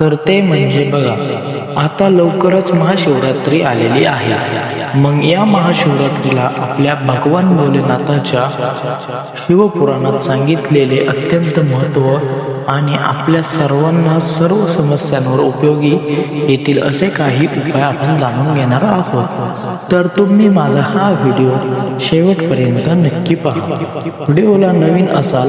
तर ते म्हणजे बघा आता लवकरच महाशिवरात्री आलेली आहे. मग या महाशिवरात्रीला आपल्या भगवान भोलेनाथाच्या शिवपुराणात सांगितलेले अत्यंत महत्त्व आणि आपल्या सर्वांना सर्व समस्यांवर उपयोगी येतील असे काही उपाय आपण जाणून घेणार आहोत. तर तुम्ही माझा हा व्हिडिओ शेवटपर्यंत नक्की पहा. व्हिडिओला नवीन असाल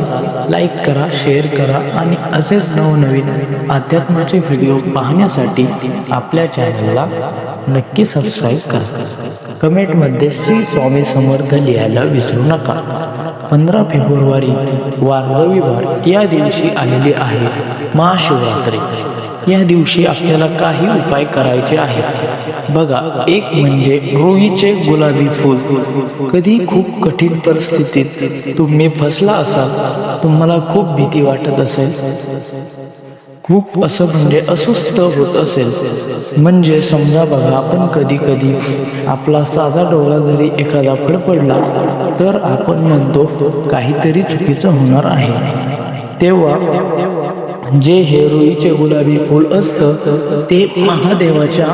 लाईक करा शेअर करा आणि असेच नवनवीन अध्यात्माचे व्हिडिओ पाहण्यासाठी आपल्या चॅनलला नक्की सबस्क्राईब करा. कमेंटमध्ये श्री स्वामी समर्थ लिहायला विसरू नका. पंधरा फेब्रुवारी वार रविवार या दिवशी आलेली आहे महाशिवरात्री. या दिवशी आपल्याला काही उपाय करायचे आहेत. बघा एक म्हणजे रोहीचे गुलाबी फूल. कधी खूप कठीण परिस्थितीत तुम्ही फसला असाल तुम्हाला खूप भीती वाटत असेल. खूप असं म्हणजे अस्वस्थ होत असेल. म्हणजे समजा बघा आपण कधी कधी आपला साधा डोळा जरी एखादा फडफडला तर आपण म्हणतो काहीतरी चुकीचं होणार आहे. तेव्हा जे हे रुईचे गुलाबी फूल असतं ते महादेवाच्या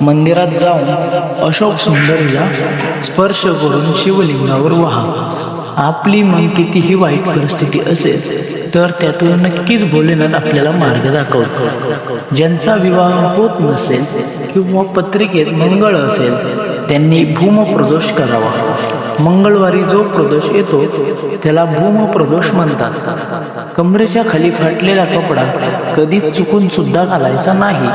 मंदिरात जाऊन अशोक सुंदरीला स्पर्श करून शिवलिंगावर वाहा. आपली मन कितीही वाईट परिस्थिती असेल तर त्यातून नक्कीच भोलेनाथ आपल्याला मार्ग दाखवतो. ज्यांचा विवाह होत नसेल किंवा पत्रिकेत मंगळ असेल त्यांनी भूमप्रदोष करावा. मंगळवारी जो प्रदोष येतो त्याला भूमप्रदोष म्हणतात. कमरेच्या खाली फाटलेला कपडा कधी चुकून सुद्धा घालायचा नाही.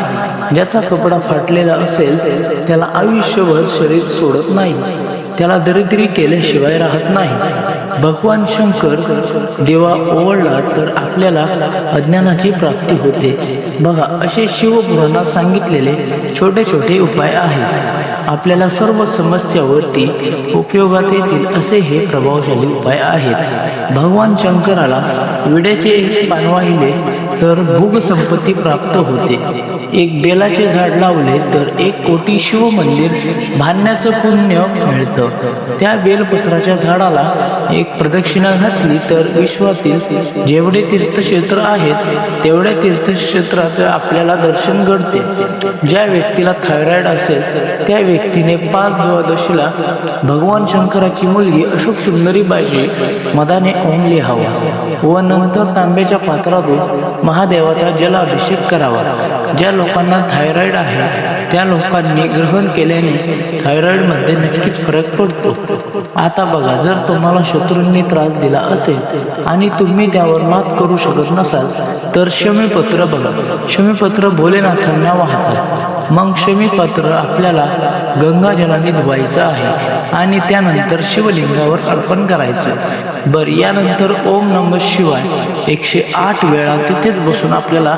ज्याचा कपडा फाटलेला असेल त्याला आयुष्यभर शरीर सोडत नाही. त्याला दरिद्री केल्याशिवाय राहत नाही. भगवान शंकर देवा ओवळला तर आपल्याला अज्ञानाची प्राप्ती होते. बघा असे शिवपुराणात सांगितलेले छोटे छोटे उपाय आहेत. आपल्याला सर्व समस्यावरती उपयोगात येतील असे हे प्रभावशाली उपाय आहेत. भगवान शंकराला विड्याचे पानवाहिले तर भोगसंपत्ती प्राप्त होते. एक बेलाचे झाड लावले तर एक कोटी शिव मंदिर बांधण्याचं पुण्य मिळतं. त्या बेलपत्राच्या झाडाला एक प्रदक्षिणा घातली तर विश्वातील जेवढे तीर्थक्षेत्र आहेत तेवढ्या तीर्थक्षेत्रात आपल्याला दर्शन घडते. ज्या व्यक्तीला थायरॉइड असेल त्या व्यक्तीने पाच द्वादशीला भगवान शंकराची मुलगी अशोक सुंदरी बाजी मदाने ओम लिहावा व नंतर तांब्याच्या पात्रातून महादेवाचा जलाभिषेक करावा. ज्या लोकांना थायरॉइड आहे त्या लोकांनी ग्रहण केल्याने थायरॉइडमध्ये नक्कीच फरक पडतो. आता बघा जर तुम्हाला शत्रूंनी त्रास दिला असेल आणि तुम्ही त्यावर मात करू शकत नसाल तर क्षमीपत्र बघा. क्षमीपत्र भोलेनाथांना वाहतात मग क्षमीपत्र आपल्याला गंगाजलाने धुवायचं आहे आणि त्यानंतर शिवलिंगावर अर्पण करायचं. बर यानंतर ओम नम शिवाय एकशे आठ वेळा तिथेच बसून आपल्याला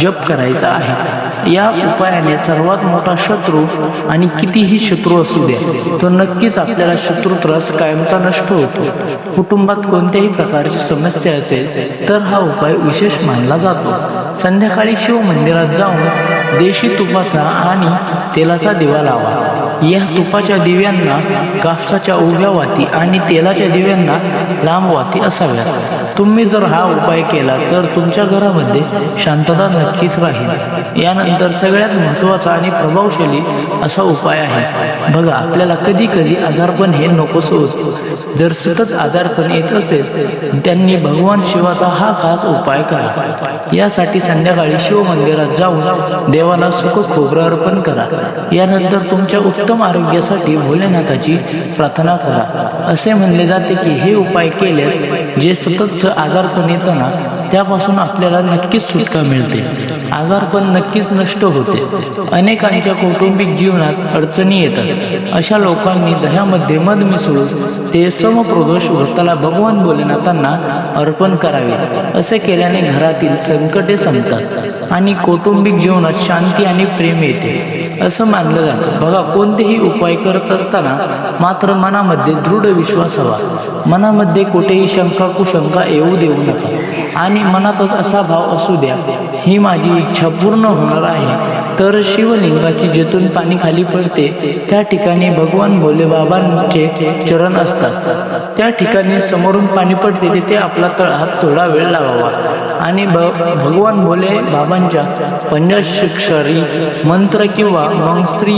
जप करायचा आहे. या उपायाने सर्वात मोठा शत्रू आणि कितीही शत्रू असू द्या तो नक्कीच आपल्याला शत्रू त्रास कायमचा नष्ट होतो. कुटुंबात कोणत्याही प्रकारची समस्या असेल तर हा उपाय विशेष मानला जातो. संध्याकाळी शिव मंदिरात जाऊन देशी तुपाचा आणि तेलाचा दिवा लावा. या तुपाच्या दिव्यांना कापसाच्या उभ्या वाती आणि तेलाच्या दिव्यांना लांब वाती असाव्यात. तुम्ही जर हा उपाय केला तर तुमच्या घरामध्ये शांतता नक्कीच राहील. यानंतर सगळ्यात महत्त्वाचा आणि प्रभावशाली असा उपाय आहे. बघा आपल्याला कधी कधी आजारपण हे नकोस होत. जर सतत आजारपण येत असेल त्यांनी भगवान शिवाचा हा खास उपाय करा. यासाठी संध्याकाळी शिव मंदिरात जाऊन देवाला सुख खोबरं अर्पण करा. यानंतर तुमच्या उत्तम आरोग्यासाठी भोलेनाथाची प्रार्थना करा. असे म्हणले जाते की हे उपाय केल्यास जे सततचं आजारपण येताना त्यापासून आपल्याला नक्कीच सुटका मिळते. आजारपण नक्कीच नष्ट होते. अनेकांच्या कौटुंबिक जीवनात अडचणी येतात. अशा लोकांनी दह्यामध्ये मध मिसळून ते समप्रदोष व्रताला भगवान भोलेनाथांना अर्पण करावे. असे केल्याने घरातील संकटे संपतात. आणि कौटुंबिक जीवनात शांती आणि प्रेम येते. असं मानलं जातं. बघा कोणतेही उपाय करत असताना मात्र मनामध्ये दृढ विश्वास हवा. मनामध्ये कुठेही शंका कुशंका येऊ देऊ नका. आणि मनातच असा भाव असू द्या ही माझी इच्छा पूर्ण होणार आहे. तर शिवलिंगाची जेथून पाणी खाली पडते त्या ठिकाणी भगवान भोले बाबांचे चरण असतात. त्या ठिकाणी समोरून पाणी पडते तिथे आपला तळ हात थोडा वेळ लावावा. आणि भ भगवान भोले बाबांच्या पंचाक्षरी मंत्र किंवा मग श्री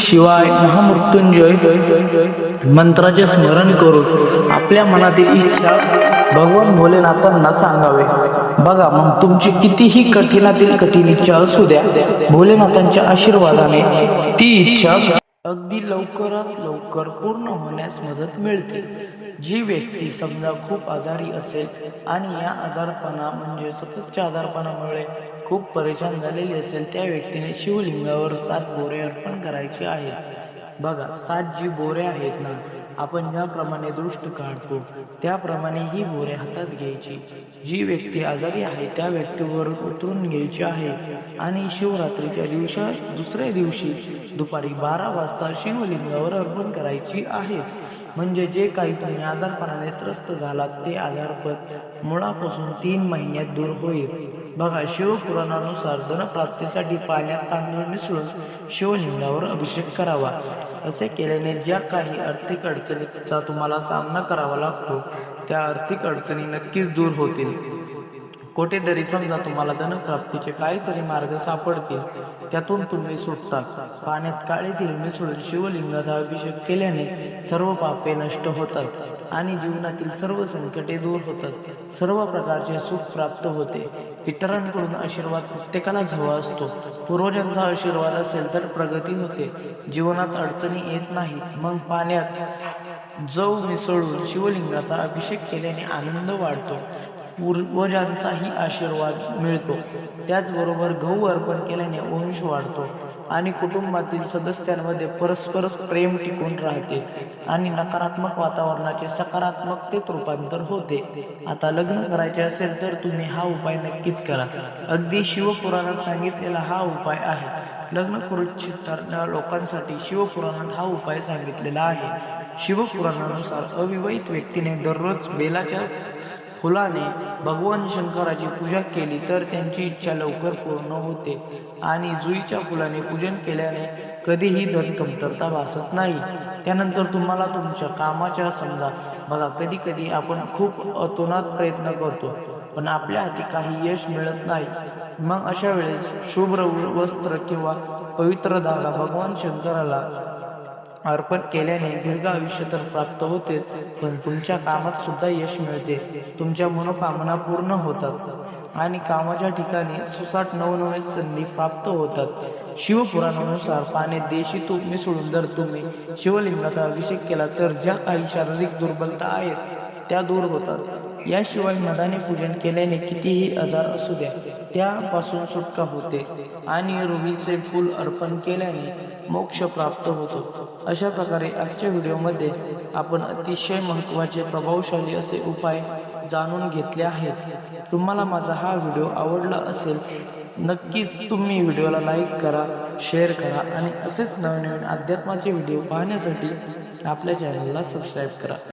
शिवाय महामृत्युंजय मंत्राचे स्मरण करून आपल्या मनातील इच्छा भगवान भोलेनाथांना सांगावे. बघा मग तुमची कितीही कठीणातील कठीण इच्छा असू द्या भोलेनाथांच्या आशीर्वादाने ती इच्छा अगदी लवकरात लवकर पूर्ण होण्यास मदत मिळते. जी व्यक्ती समजा खूप आजारी असेल आणि या आजारपणा म्हणजे सततच्या आजारपणामुळे खूप परेशान झालेली असेल त्या व्यक्तीने शिवलिंगावर सात बोरे अर्पण करायचे आहेत बघा सात जी बोरे आहेत ना आपण ज्याप्रमाणे दृष्ट काढतो त्याप्रमाणे ही बोरे हातात घ्यायची. जी व्यक्ती आजारी आहे त्या व्यक्तीवर उतरून घ्यायची आहे. आणि शिवरात्रीच्या दिवसा दुसऱ्या दिवशी दुपारी बारा वाजता शिवलिंगावर अर्पण करायची आहे. म्हणजे जे काही तुम्ही आजारपणाने त्रस्त झालात ते आजारपद मुळापासून तीन महिन्यात दूर होईल. बघा शिवपुराणानुसार धनप्राप्तीसाठी पाण्यात तांदूळ मिसळून शिवलिंगावर अभिषेक करावा. असे केल्याने ज्या काही आर्थिक अडचणीचा तुम्हाला सामना करावा लागतो त्या आर्थिक अडचणी नक्कीच दूर होतील. कुठेतरी समजा तुम्हाला धनप्राप्तीचे काहीतरी मार्ग सापडतील त्यातून तुम्ही सुटता पाण्यात काळे तीळ मिसळून शिवलिंगाचा अभिषेक केल्याने सर्व पापे नष्ट होतात आणि जीवनातील सर्व संकटे दूर होतात. सर्व प्रकारचे सुख प्राप्त होते. इतरांकडून आशीर्वाद प्रत्येकालाच हवा असतो. पूर्वजांचा आशीर्वाद असेल तर प्रगती होते. जीवनात अडचणी येत नाही मग पाण्यात जव मिसळून शिवलिंगाचा अभिषेक केल्याने आनंद वाढतो. पूर्वजांचाही आशीर्वाद मिळतो. त्याचबरोबर गहू अर्पण केल्याने वंश वाढतो आणि कुटुंबातील सदस्यांमध्ये परस्पर प्रेम टिकून राहते आणि नकारात्मक वातावरणाचे सकारात्मकतेत रूपांतर होते. आता लग्न करायचे असेल तर तुम्ही हा उपाय नक्कीच करा. अगदी शिवपुराणात सांगितलेला हा उपाय आहे. लग्न करू इच्छिणाऱ्या लोकांसाठी शिवपुराणात हा उपाय सांगितलेला आहे. शिवपुराणानुसार अविवाहित व्यक्तीने दररोज बेलाच्या फुलाने भगवान शंकराची पूजा केली तर त्यांची इच्छा लवकर पूर्ण होते. आणि जुईच्या फुलाने पूजन केल्याने कधीही धन कमतरता भासत नाही. त्यानंतर तुम्हाला तुमच्या कामाच्या समजा बघा कधी कधी आपण खूप अतोनात प्रयत्न करतो पण आपल्या हाती काही यश मिळत नाही. मग अशा वेळेस शुभ्र वस्त्र किंवा पवित्र धागा भगवान शंकराला अर्पण केल्याने दीर्घ आयुष्य तर प्राप्त होते पण तुमच्या कामात सुद्धा यश मिळते. तुमच्या मनोकामना पूर्ण होतात आणि कामाच्या ठिकाणी सुसाट नवनवे संधी प्राप्त होतात. शिवपुराणानुसार पाने देशी तूप मिसळून जर तुम्ही शिवलिंगाचा अभिषेक केला तर ज्या काही शारीरिक दुर्बलता आहेत त्या दूर होतात. याशिवाय मदाने पूजन केल्याने कितीही आजार असू द्या त्यापासून सुटका होते आणि रुहीचे फूल अर्पण केल्याने मोक्ष प्राप्त होतो. अशा प्रकारे आजच्या व्हिडिओमध्ये आपण अतिशय महत्त्वाचे प्रभावशाली असे उपाय जाणून घेतले आहेत. तुम्हाला माझा हा व्हिडिओ आवडला असेल नक्कीच तुम्ही व्हिडिओला लाईक करा शेअर करा आणि असेच नवनवीन अध्यात्माचे व्हिडिओ पाहण्यासाठी आपल्या चॅनलला सबस्क्राईब करा.